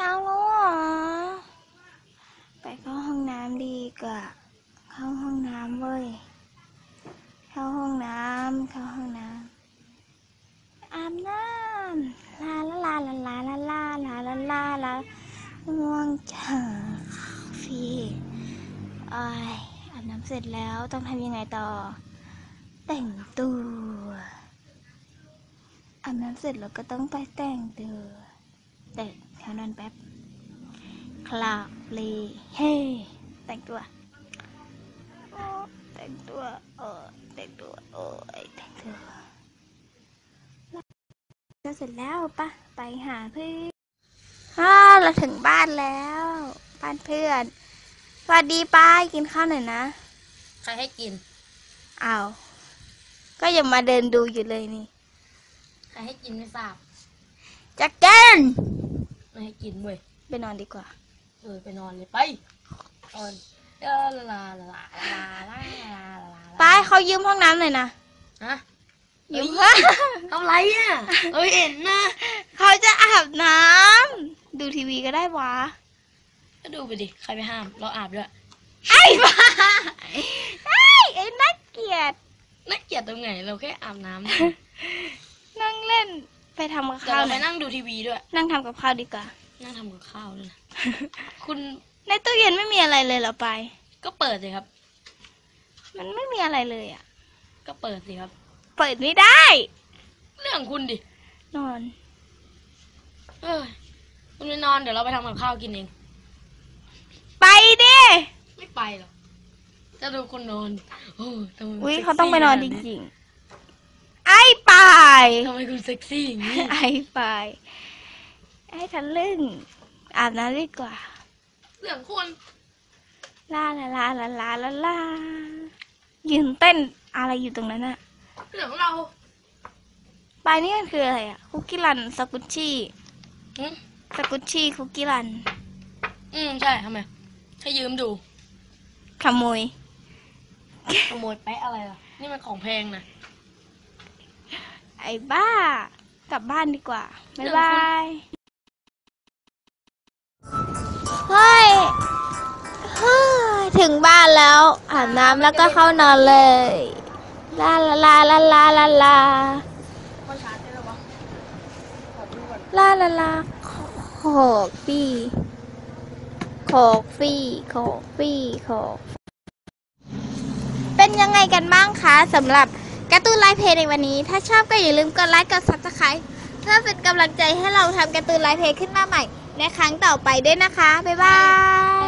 ช้าแล้วหอไปเข้าห้องน้ำดีกว่า เข้าห้องน้ำเว้ย เข้าห้องน้ำ เข้าห้องน้ำ อาบน้ำ ลาลาลาลาลาลาลาลาลาลาง่วงจังฟีอายอาบน้ำเสร็จแล้วต้องทำยังไงต่อ แต่งตัวอาบน้ำเสร็จแล้วก็ต้องไปแต่งตัวแต่ แถวนอนแป๊บ คลาเลเฮ้แต่งตัวโอ้แต่งตัวเออแต่งตัวโอ้ยแต่งตัวก็เสร็จแล้วปะไปหาเพื่อนอ่าเราถึงบ้านแล้ว บ้านเพื่อน สวัสดีป้ายกินข้าวหน่อยนะ ใครให้กินอ้าวก็ยังมาเดินดูอยู่เลยนี่ ใครให้กินไม่ทราบจะเกิน ไม่ให้กินเว้ยไปนอนดีกว่า เออไปนอนเลยไปนอนเออลาลาลาลาลาลาลาลาป้ายเขายืมห้องน้ำหน่อยนะฮะยืมทำไรอะเอ้ยเห็นนะเขาจะอาบน้ำดูทีวีก็ได้วะก็ดูไปดิใครไม่ห้าม เราอาบด้วยไอ้บ้าไอ้ไอ้นักเกลียดน่าเกลียดตรงไหนเราแค่อาบน้ำนั่งเล่น ไปทำกับเดี๋ยวข้าวเราหไปน่อยนั่งดูทีวีด้วย นั่งทำกับข้าวดีกว่า นั่งทำกับข้าวด้วยนะคุณในตู้เย็นไม่มีอะไรเลยเหรอไป ก็เปิดสิครับ มันไม่มีอะไรเลยอะ ก็เปิดสิครับ เปิดไม่ได้ เรื่องคุณดินอน เออคุณไปนอนเดี๋ยวเราไปทำกับข้าวกินเอง ไปดิไม่ไปหรอกจะดูคนนอนโอ้ทำไมมันอุ้ยซ็กซี่เขาต้องไปนอนจขาริงๆไอ้ไป ทำไมคุณเซ็กซี่อย่างนี้ ไอ้ไปไอ้ทะลึ่งอาบน้ำดีกว่า เรื่องคุณลาลาลาลาลาลาลายืนเต้นอะไรอยู่ตรงนั้นอะเรื่องของเราปลายนี่มันคืออะไรอะคุกกี้รันสกุชชี่อืมสกุชชี่คุกกี้รัน อืมใช่ทำไมให้ยืมดูขโมย ขโมยแปะอะไรล่ะ นี่มันของแพงนะ ไอ้บ้า กลับบ้านดีกว่า บ๊ายเรื่องบาคุณยเฮ้ยเฮ้ยถึงบ้านแล้วอาบน้ำแล้วก็เข้านอนเลย ลาลาลาลาลาลาลามาชาร์จได้แล้ววะขอดูก่อนลาลาลาโขกฟี่โขกฟี่โขกฟี่โขกเป็นยังไงกันบ้างคะสำหรับ การ์ตูนไลฟ์เพจในวันนี้ ถ้าชอบก็อย่าลืมกดไลค์กดซับสไครต์เพื่อเป็นกำลังใจให้เราทำการ์ตูนไลฟ์เพจขึ้นมาใหม่ ในครั้งต่อไปด้วยนะคะ บ๊ายบาย